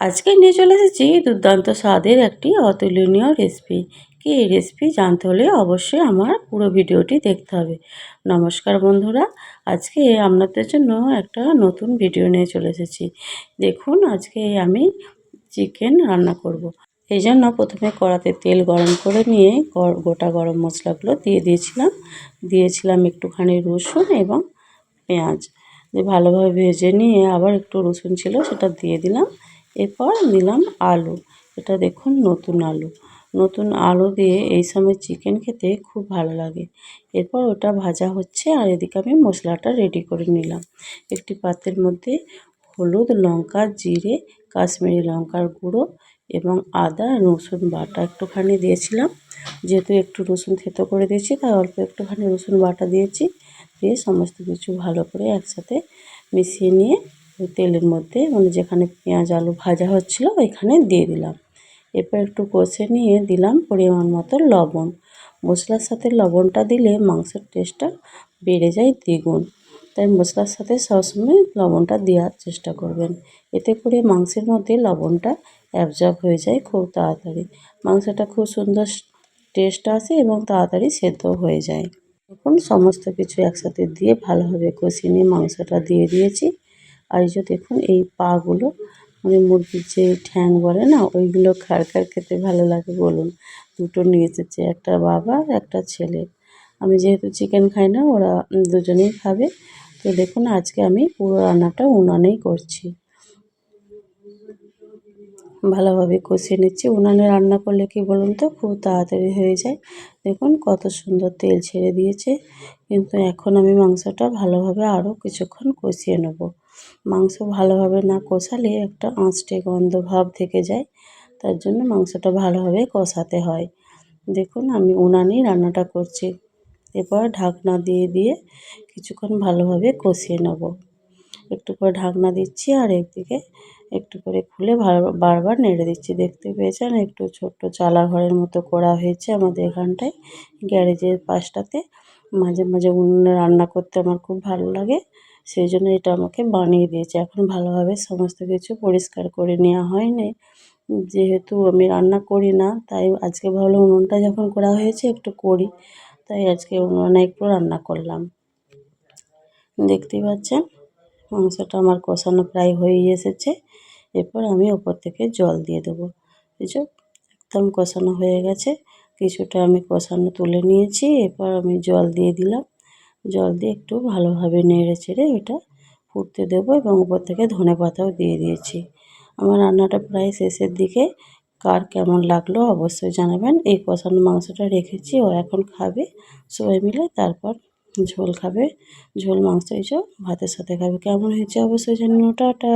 আজকে নিয়ে চলে এসেছি দুর্দান্ত স্বাদের একটি অতুলনীয় রেসিপি কি এই রেসিপি জানতে হলে অবশ্যই আমার পুরো ভিডিওটি দেখতে হবে। নমস্কার বন্ধুরা, আজকে আপনাদের জন্য একটা নতুন ভিডিও নিয়ে চলে এসেছি। দেখুন, আজকে আমি চিকেন রান্না করব। এই জন্য প্রথমে কড়াতে তেল গরম করে নিয়ে গোটা গরম মশলাগুলো দিয়ে দিয়েছিলাম। দিয়েছিলাম একটুখানি রসুন এবং পেঁয়াজ। ভালোভাবে ভেজে নিয়ে আবার একটু রসুন ছিল সেটা দিয়ে দিলাম। এরপর দিলাম আলু। এটা দেখুন নতুন আলু। নতুন আলু দিয়ে এই সময় চিকেন খেতে খুব ভালো লাগে। এরপর ওটা ভাজা হচ্ছে আর এদিকে আমি মশলাটা রেডি করে নিলাম। একটি পাত্রের মধ্যে হলুদ, লঙ্কা, জিরে, কাশ্মীরি লঙ্কার গুঁড়ো এবং আদা, রসুন বাটা একটুখানি দিয়েছিলাম। যেহেতু একটু রসুন থেতো করে দিয়েছি, তাই অল্প একটুখানি রসুন বাটা দিয়েছি। দিয়ে সমস্ত কিছু ভালো করে একসাথে মিশিয়ে নিয়ে তেলের মধ্যে মানে যেখানে পেঁয়াজ, আলু ভাজা হচ্ছিল ওইখানে দিয়ে দিলাম। এরপর একটু কষে নিয়ে দিলাম পরিমাণ মতো লবণ। মশলার সাথে লবণটা দিলে মাংসের টেস্টটা বেড়ে যায় দ্বিগুণ। তাই মশলার সাথে সবসময় লবণটা দেওয়ার চেষ্টা করবেন। এতে করে মাংসের মধ্যে লবণটা অ্যাবজর্ব হয়ে যায় খুব তাড়াতাড়ি। মাংসটা খুব সুন্দর টেস্ট আসে এবং তাড়াতাড়ি সেদ্ধ হয়ে যায়। এখন সমস্ত কিছু একসাথে দিয়ে ভালোভাবে কষিয়ে নিয়ে মাংসটা দিয়ে দিয়েছি। আর এই যে দেখুন, এই পা গুলো মানে মুরগির যে ঠ্যাং বলে না, ওইগুলো খার খার খেতে ভালো লাগে বলুন। দুটো নিয়ে এসেছে, একটা বাবা একটা ছেলে। আমি যেহেতু চিকেন খাই না, ওরা দুজনেই খাবে। তো দেখুন, আজকে আমি পুরো রান্নাটা উনানেই করছি। ভালোভাবে কষিয়ে নিচ্ছি। উনানে রান্না করলে কি বলুন তো? খুব তাড়াতাড়ি হয়ে যায়। দেখুন কত সুন্দর তেল ছেড়ে দিয়েছে। কিন্তু এখন আমি মাংসটা ভালোভাবে আরও কিছুক্ষণ কষিয়ে নেব। মাংস ভালোভাবে না কষালে একটা আঁচটে গন্ধ ভাব থেকে যায়। তার জন্য মাংসটা ভালোভাবে কষাতে হয়। দেখুন আমি উনানেই রান্নাটা করছি। এরপর ঢাকনা দিয়ে দিয়ে কিছুক্ষণ ভালোভাবে কষিয়ে নেব। একটু করে ঢাকনা দিচ্ছি আর একদিকে একটু করে খুলে বারবার নেড়ে দিচ্ছি। দেখতে পেয়েছেন? একটু ছোট্ট চালা ঘরের মতো করা হয়েছে আমাদের এখানটায়। গ্যারেজের পাশটাতে। মাঝে মাঝে উনুনে রান্না করতে আমার খুব ভালো লাগে। সেই জন্য এটা আমাকে বানিয়ে দিয়েছে। এখন ভালোভাবে সমস্ত কিছু পরিষ্কার করে নেওয়া হয়নি। যেহেতু আমি রান্না করি না, তাই আজকে ভাবলাম উনুনটা যখন করা হয়েছে একটু করি। তাই আজকে উনুনে একটু রান্না করলাম। দেখতেই পাচ্ছেন? মাংসটা আমার কষানো প্রায় হয়েই এসেছে। এরপর আমি ওপর থেকে জল দিয়ে দেবো। বুঝছ একদম কষানো হয়ে গেছে। কিছুটা আমি কষানো তুলে নিয়েছি। এরপর আমি জল দিয়ে দিলাম। জল দিয়ে একটু ভালোভাবে নেড়ে চেড়ে ওটা ফুটতে দেবো এবং উপর থেকে ধনে পাতাও দিয়ে দিয়েছি। আমার রান্নাটা প্রায় শেষের দিকে। কার কেমন লাগল অবশ্যই জানাবেন। এই কষানো মাংসটা রেখেছি। ও এখন খাবে। সবাই মিলে তারপর ঝোল খাবে। ঝোল মাংস এইসব ভাতের সাথে খাবে। কেমন হয়েছে অবশ্যই জানিও। টাটা।